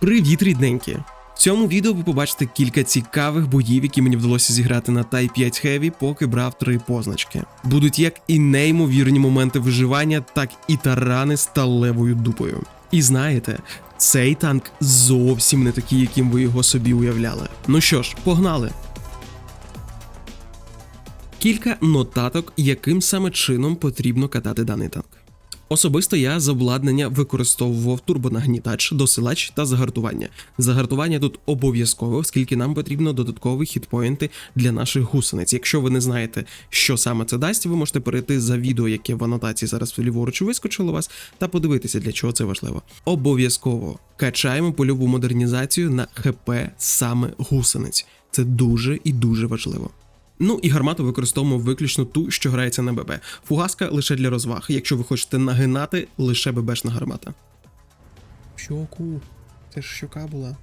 Привіт, рідненькі! В цьому відео ви побачите кілька цікавих боїв, які мені вдалося зіграти на Type 5 Heavy, поки брав три позначки. Будуть як і неймовірні моменти виживання, так і тарани з талевою дупою. І знаєте, цей танк зовсім не такий, яким ви його собі уявляли. Ну що ж, погнали! Кілька нотаток, яким саме чином потрібно катати даний танк. Особисто я з обладнання використовував турбонагнітач, досилач та загартування. Загартування тут обов'язково, оскільки нам потрібно додаткові хітпоінти для наших гусениць. Якщо ви не знаєте, що саме це дасть, ви можете перейти за відео, яке в анотації зараз ліворуч вискочило вас, та подивитися, для чого це важливо. Обов'язково качаємо польову модернізацію на ХП саме гусениць. Це дуже і дуже важливо. Ну і гармату використовуємо виключно ту, що грається на ББ. Фугаска лише для розваг. Якщо ви хочете нагинати, лише ББшна гармата. Щоку, це ж щока була.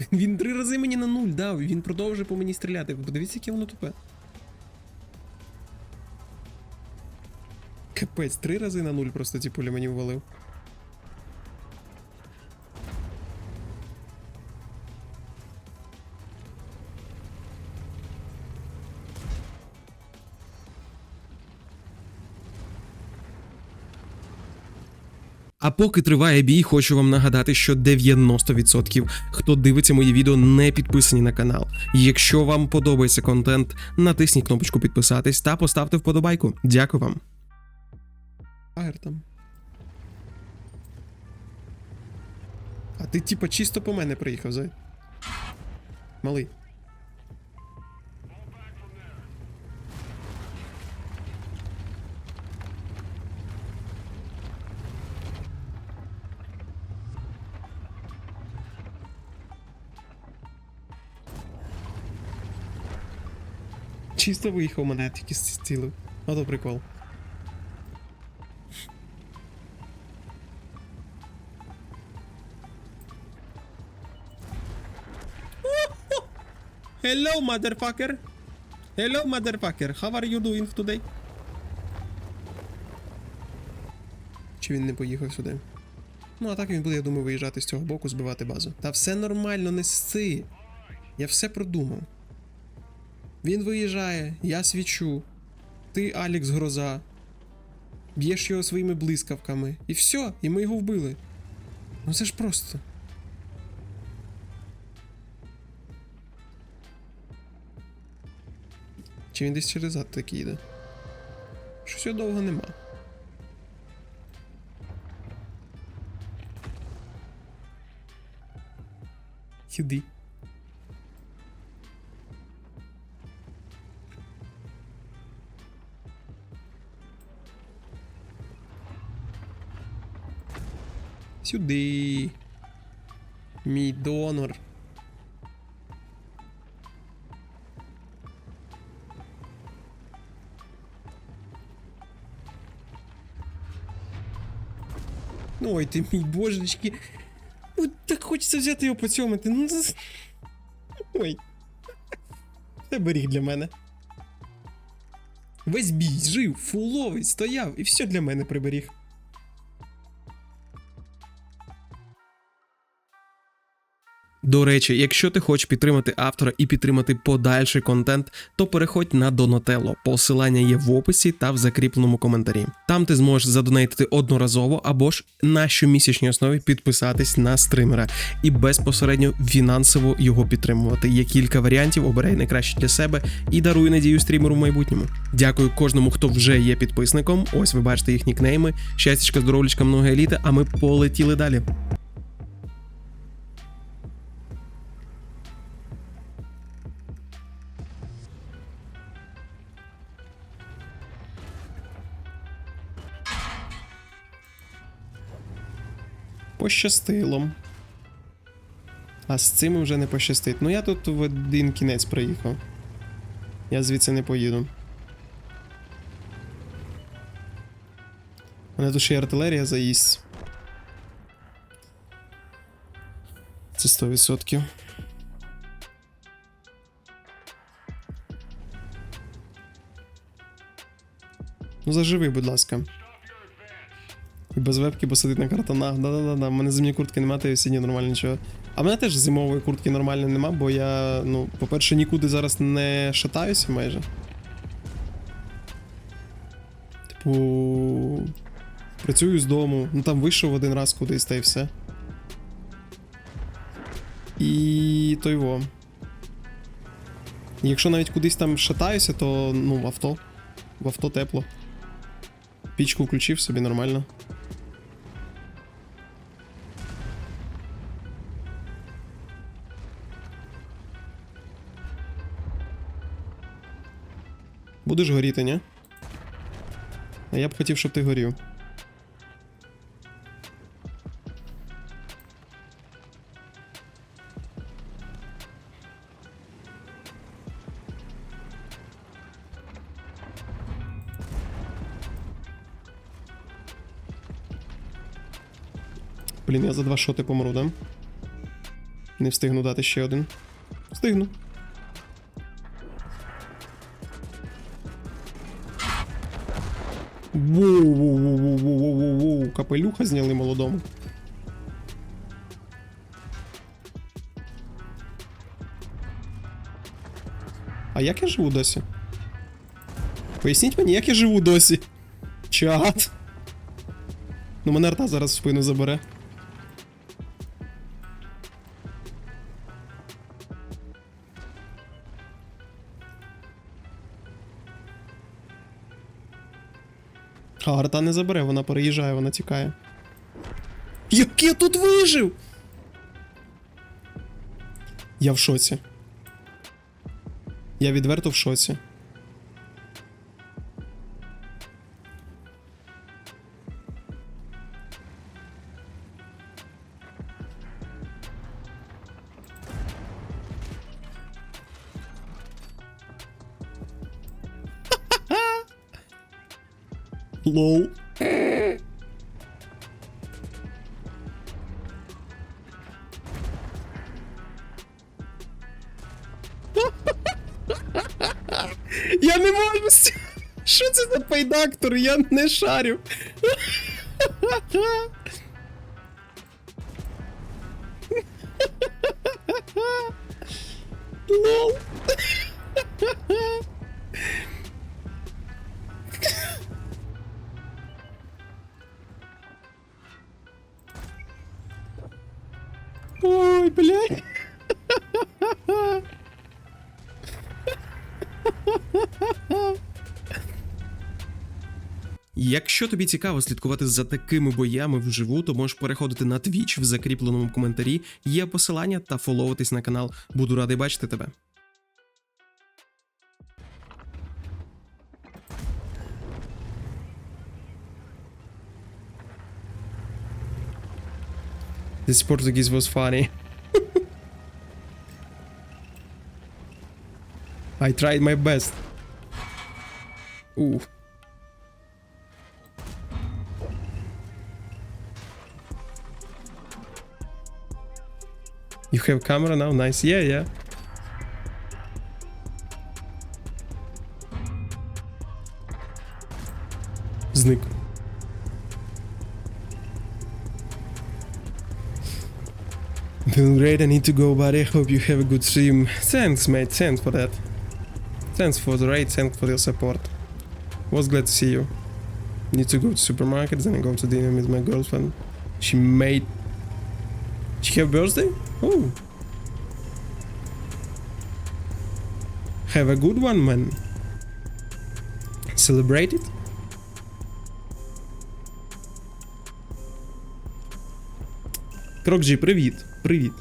Він три рази мені на нуль дав, він продовжує по мені стріляти. Подивіться, яке воно тупе. Капець, три рази на нуль просто ті пулі мені ввалив. А поки триває бій, хочу вам нагадати, що 90% хто дивиться мої відео не підписані на канал. Якщо вам подобається контент, натисніть кнопочку підписатись та поставте вподобайку. Дякую вам. Там. А ти типа чисто по мене приїхав, зай. Малий. Чисто виїхав мене тільки зцілив. Ото прикол. Hello, motherfucker. Hello, motherfucker. How are you doing today? Чи він не поїхав сюди? Ну, а так він буде, я думаю, виїжджати з цього боку, збивати базу. Та все нормально, не сси. Я все продумав. Він виїжджає, я свічу. Ти, Алікс Гроза. Б'єш його своїми блискавками. І все, і ми його вбили. Ну це ж просто. Чи він десь через зад таки йде? Щось його довго нема. Сюди. Сюди. Мій донор. Ой, ти мій божечки. Ну, так хочеться взяти його поцьомити. Ну, Ой. Це беріг для мене. Весь бій жив, фуловий, стояв і все для мене приберіг. До речі, якщо ти хочеш підтримати автора і підтримати подальший контент, то переходь на Donatello. Посилання є в описі та в закріпленому коментарі. Там ти зможеш задонейтити одноразово або ж на щомісячній основі підписатись на стримера і безпосередньо фінансово його підтримувати. Є кілька варіантів, обирай найкраще для себе і даруй надію стрімеру в майбутньому. Дякую кожному, хто вже є підписником. Ось ви бачите їх нікнейми. Щастячка, здоровлячка, много еліти, а ми полетіли далі. Пощастило. А з цим вже не пощастить. Ну я тут в один кінець приїхав. Я звідси не поїду. Мене тут ще й артилерія заїсть. Це 100%. Ну, заживи, будь ласка. Без вебки, бо сидить на картонах. Да-да-да, в мене зимньої куртки немає, та й осінньої нормально нічого. А в мене теж зимової куртки нормально нема, бо я, ну, по-перше, нікуди зараз не шатаюся майже. Типу. Працюю з дому, ну там вийшов один раз кудись та й все. І той во. Якщо навіть кудись там шатаюся, то ну в авто. В авто тепло. Пічку включив собі нормально. Будеш горіти, ні? А я б хотів, щоб ти горів. Блін, я за два шоти помру, да? Не встигну дати ще один. Встигну. Воу-воу-воу-воу-воу-воу-воу. Капелюха зняли молодому. А як я живу досі? Поясніть мені, як я живу досі? Чат. Ну, мене арта зараз в спину забере. А, арта не забере, вона переїжджає, вона тікає. Як я тут вижив? Я в шоці. Я відверто в шоці. Лоу. Я не можу. Що це за пайдактор? Я не шарю. Лол. Якщо тобі цікаво слідкувати за такими боями вживу, то можеш переходити на Twitch в закріпленому коментарі. Є посилання та фоловитись на канал. Буду радий бачити тебе. This Portuguese was funny. I tried my best. Ooh. You have camera now? Nice. Yeah, yeah. Зник. Doing great, I need to go, buddy. Hope you have a good stream. Thanks, mate. Thanks for that. Thanks for the raid. Thanks for your support. Was glad to see you. Need to go to supermarket, then I go to dinner with my girlfriend. She made. She have birthday? Oh. Have a good one, man. Celebrate it. Крокджі, привіт. Привіт.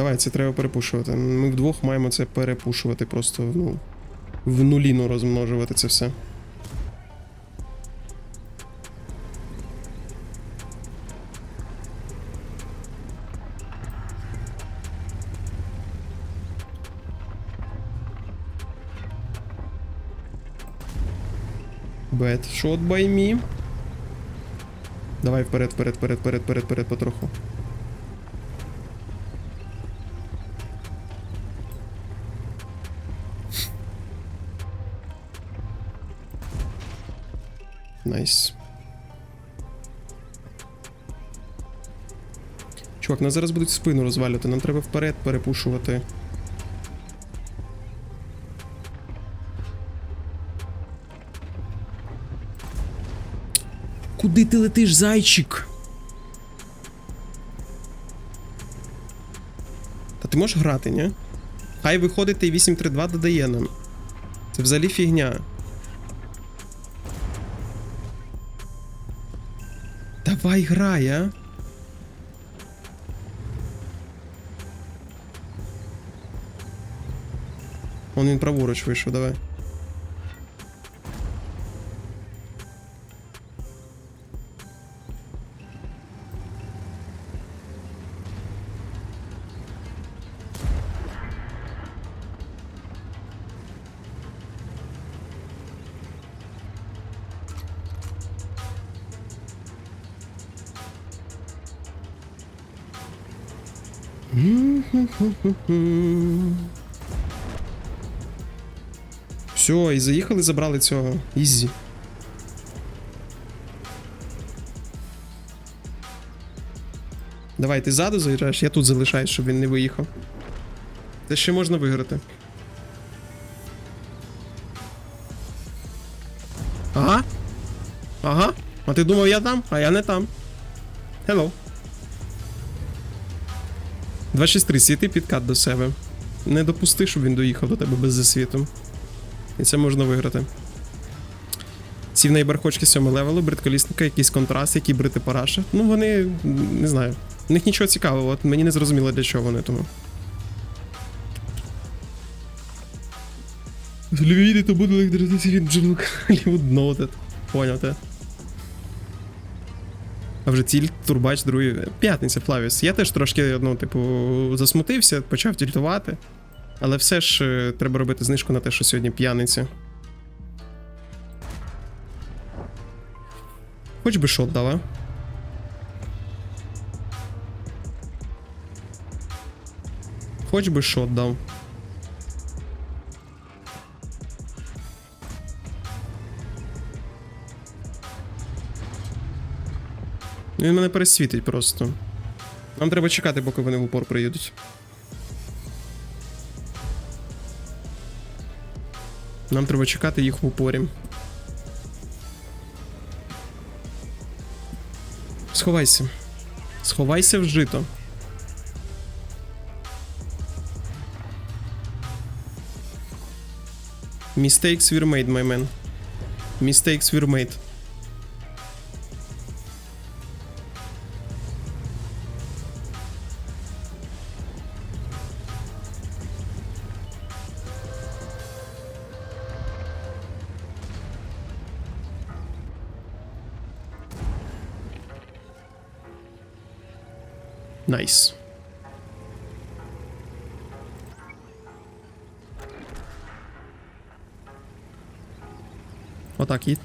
Давай, це треба перепушувати. Ми вдвох маємо це перепушувати, просто ну, в нуліну розмножувати це все. Бедшот shot. Давай вперед, вперед, вперед, вперед, вперед, вперед, потроху. Найс. Чувак, нас зараз будуть спину розвалювати, нам треба вперед перепушувати. Куди ти летиш, зайчик? Та ти можеш грати, ні? Хай виходить і 832 додає нам. Це взагалі фігня. Давай грай, а. Он він праворуч вийшов, давай. Все, і заїхали, забрали цього. Ізі. Давай, ти ззаду заїжджаєш, я тут залишаюсь, щоб він не виїхав. Це ще можна виграти. Ага. Ага. А ти думав, я там, а я не там. Hello. 263, світи підкат до себе. Не допусти, щоб він доїхав до тебе без засвіту. І це можна виграти. Сів на бархочки 7 левелу, бритколісника, якийсь контраст, який брити параша. Ну вони. не знаю. У них нічого цікавого, от мені не зрозуміло для чого вони тому. Львіві то буде. Лівуд ноутед. Поняв те. А вже ціль, турбач, другий. П'ятниця, Флавіс. Я теж трошки, ну, типу, засмутився, почав тільтувати. Але все ж е, треба робити знижку на те, що сьогодні п'яниця. Хоч би шот дала. Хоч би шот дав. Він мене пересвітить просто. Нам треба чекати, поки вони в упор приїдуть. Нам треба чекати їх в упорі. Сховайся. Сховайся в жито. Mistakes were made, my man. Mistakes were made. Найс. Отак їдь.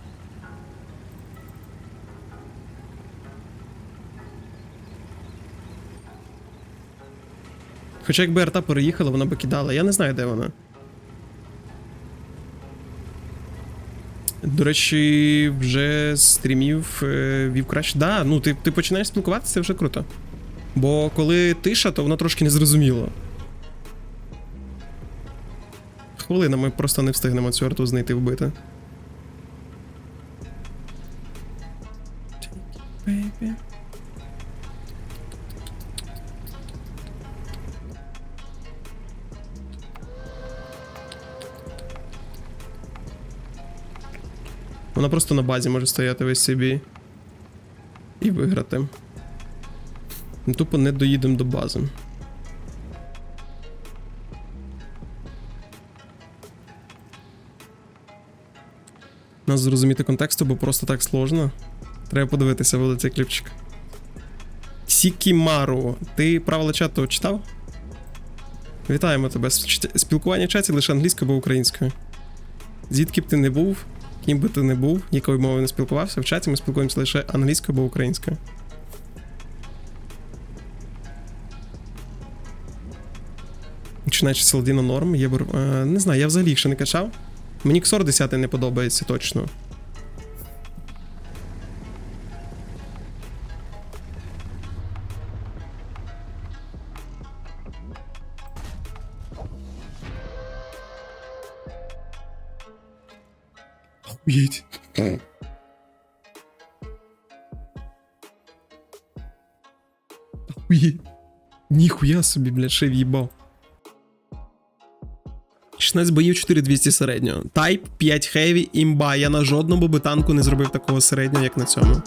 Хоча якби арта переїхала, вона би кидала. Я не знаю, де вона. До речі, вже стрімів е, вів краще. Да, ну ти, ти починаєш спілкуватися, це вже круто. Бо коли тиша, то воно трошки незрозуміло. Хвилина, ми просто не встигнемо цю арту знайти вбити. Вона просто на базі може стояти весь бій. І виграти. Ми тупо не доїдемо до бази. Нас зрозуміти контексту, бо просто так сложно. Треба подивитися, цей кліпчик. Сікімару, ти правила чату читав? Вітаємо тебе. Спілкування в чаті лише англійською або українською. Звідки б ти не був, ким би ти не був, якою мовою не спілкувався, в чаті ми спілкуємося лише англійською або українською. Починаючи з Салдіна норм, є бор- е, не знаю, я взагалі їх ще не качав. Мені Ксор 10 не подобається точно. Охуєть. Охуєть. Ніхуя собі, блядь, ще в'їбав. 16 боїв 4200 середнього. Тайп 5 хеві, імба. Я на жодному битанку не зробив такого середнього, як на цьому.